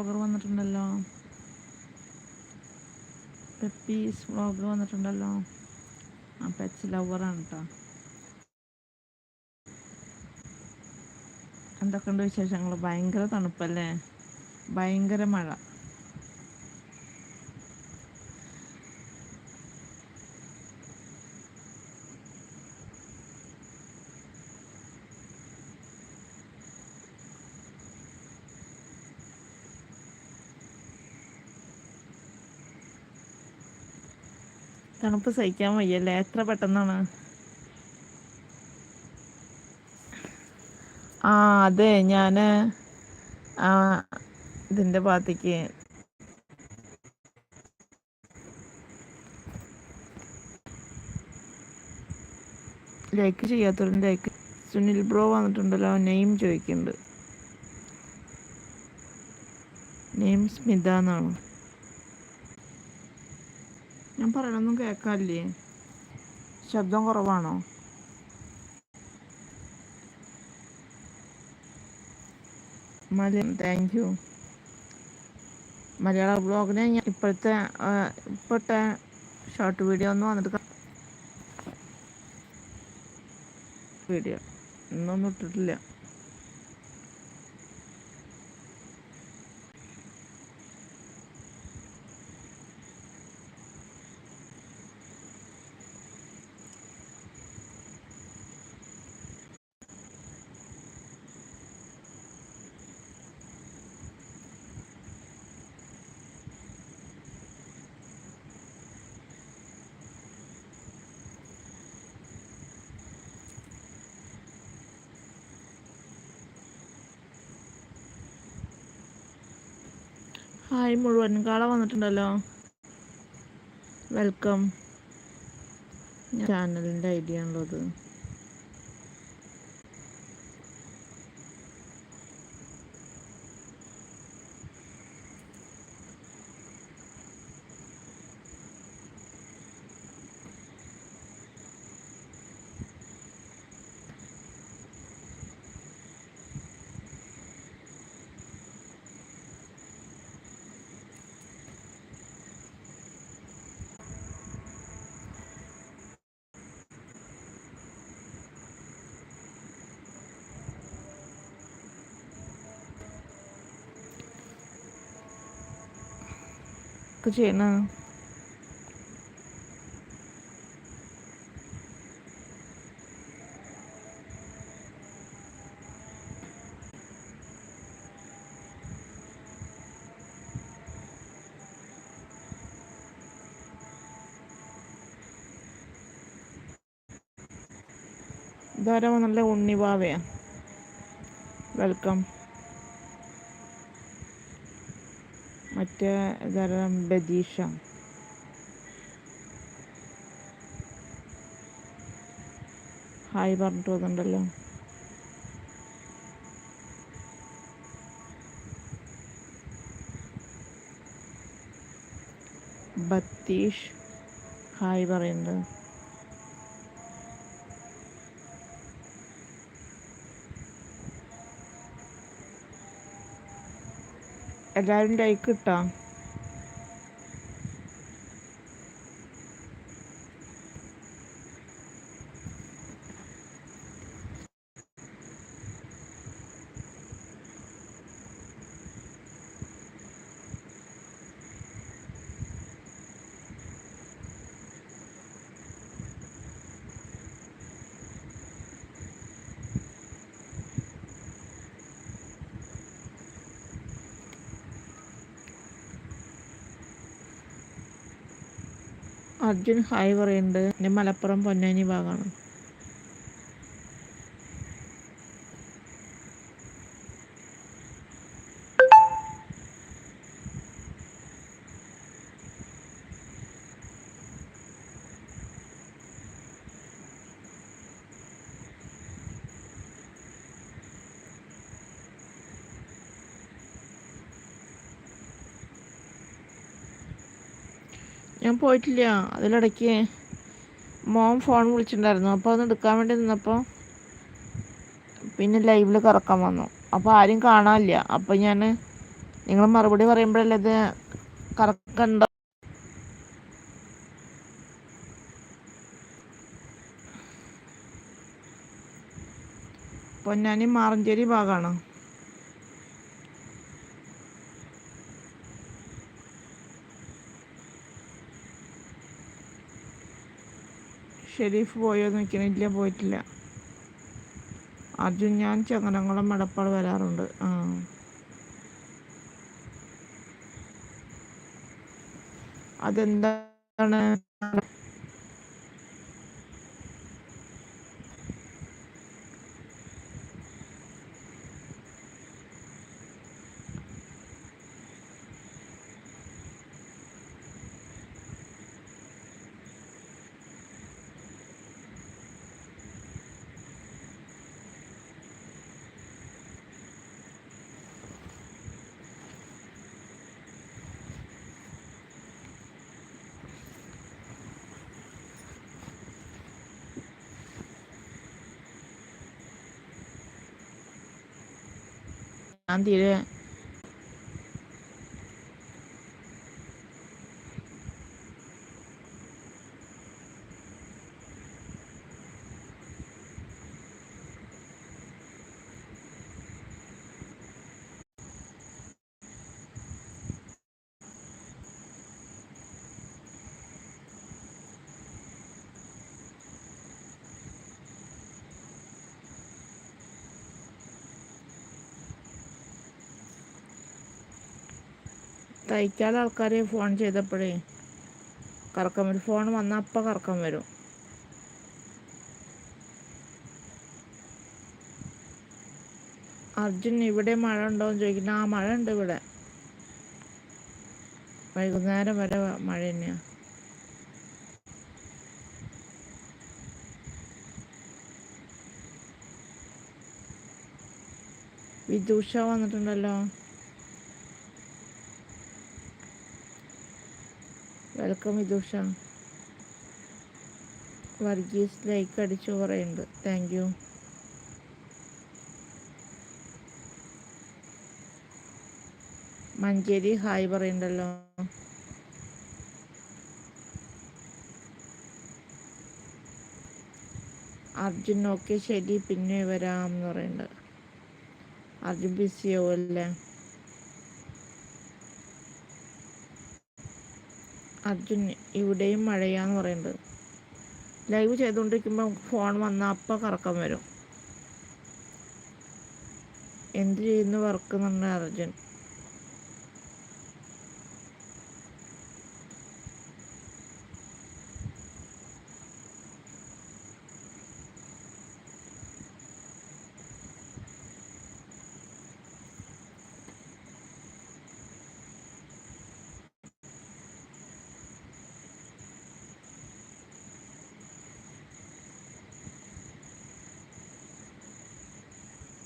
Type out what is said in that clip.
അവർ വന്നിട്ടുണ്ടല്ലോ. പെപ്പീസ് വ്ളോഗർ വന്നിട്ടുണ്ടല്ലോ. ആ പെറ്റ്സ് ലവറാണ് കേട്ടോ എന്തൊക്കെയുണ്ട് വിശേഷങ്ങൾ ഭയങ്കര തണുപ്പല്ലേ? ഭയങ്കര മഴ. തണുപ്പ് സഹിക്കാൻ വയ്യല്ലേ? എത്ര പെട്ടെന്നാണ്? ആ അതെ ഞാൻ ആ ഇതിന്റെ ഭാഗത്തേക്ക്. ലൈക്ക് ചെയ്യാത്തൊരു ലൈക്ക് സുനിൽ ബ്രോ വന്നിട്ടുണ്ടല്ലോ നെയിം ചോദിക്കുന്നുണ്ട്. നെയിം സ്മിത എന്നാണ്. ഞാൻ പറയണൊന്നും കേൾക്കാനില്ലേ ശബ്ദം കുറവാണോ? മലയാളം താങ്ക് യു മലയാള ബ്ലോഗിനെ ഞാൻ ഇപ്പോഴത്തെ ഇപ്പോഴത്തെ ഷോർട്ട് വീഡിയോ ഒന്നും വന്നിട്ട് വീഡിയോ ഇന്നൊന്നും ഇട്ടിട്ടില്ല. ഹായ് മുഴുവൻ കാള വന്നിട്ടുണ്ടല്ലോ. വെൽക്കം ചാനലിന്റെ ഐഡിയ ഉള്ളത് ഒക്കെ ചെയ്യണ ധാരാളം നല്ല ഉണ്ണിവാവയാണ് വെൽക്കം മറ്റേ തരം ബദീഷ. ഹായ് പറഞ്ഞിട്ട് പോകുന്നുണ്ടല്ലോ ബത്തീഷ്. ഹായ് പറയുന്നത്. എല്ലാവരും ലൈക്ക് കിട്ടാ അർജുൻ ഹായ് പറയുന്നുണ്ട് എന്റെ മലപ്പുറം പൊന്നാനി ഭാഗമാണ് ഞാൻ പോയിട്ടില്ല. അതിലിടയ്ക്ക് മോൻ ഫോൺ വിളിച്ചിട്ടുണ്ടായിരുന്നു. അപ്പോൾ അതൊന്ന് എടുക്കാൻ വേണ്ടി നിന്നപ്പോൾ പിന്നെ ലൈവിൽ കറക്കാൻ വന്നു. അപ്പോൾ ആരും കാണാനില്ല. അപ്പോൾ ഞാൻ നിങ്ങൾ മറുപടി പറയുമ്പോഴല്ലേ ഇത് കറക്കണ്ട പൊന്നാനി മാറഞ്ചേരി ഭാഗമാണ് ഷെരീഫ് പോയോ നിൽക്കണില്ല പോയിട്ടില്ല. അർജുൻ ഞാൻ ചങ്ങനങ്ങളും മടപ്പാട് വരാറുണ്ട്. ആ. അതെന്താണ്? ഞാൻ തീരെ തയ്ക്കാൻ ആൾക്കാരെ ഫോൺ ചെയ്തപ്പോഴേ കറക്കം വരും. ഫോൺ വന്നാൽ അപ്പം കറക്കം വരും. അർജുൻ ഇവിടെ മഴ ഉണ്ടോ എന്ന് ചോദിക്കുന്നു. ആ മഴ ഉണ്ട് ഇവിടെ. വൈകുന്നേരം വരെ മഴ തന്നെയാണ് വിദൂഷ വന്നിട്ടുണ്ടല്ലോ. വെൽക്കം വിദൂഷ വർഗീസ് ലൈക്ക് അടിച്ചു പറയുന്നുണ്ട്. Thank you. മഞ്ചേരി ഹായ് പറയുന്നുണ്ടല്ലോ. അർജുൻ ഓക്കെ ശരി പിന്നെ വരാം എന്ന് പറയുന്നുണ്ട്. അർജുൻ ബിസിയാവും അല്ലേ അർജുൻ ഇവിടെയും മഴയാന്ന് പറയുന്നത്. ലൈവ് ചെയ്തുകൊണ്ടിരിക്കുമ്പോൾ ഫോൺ വന്നാൽ അപ്പം കറക്കം വരും. എന്ത് ചെയ്യുന്നു വർക്ക് എന്ന് പറഞ്ഞ അർജുൻ?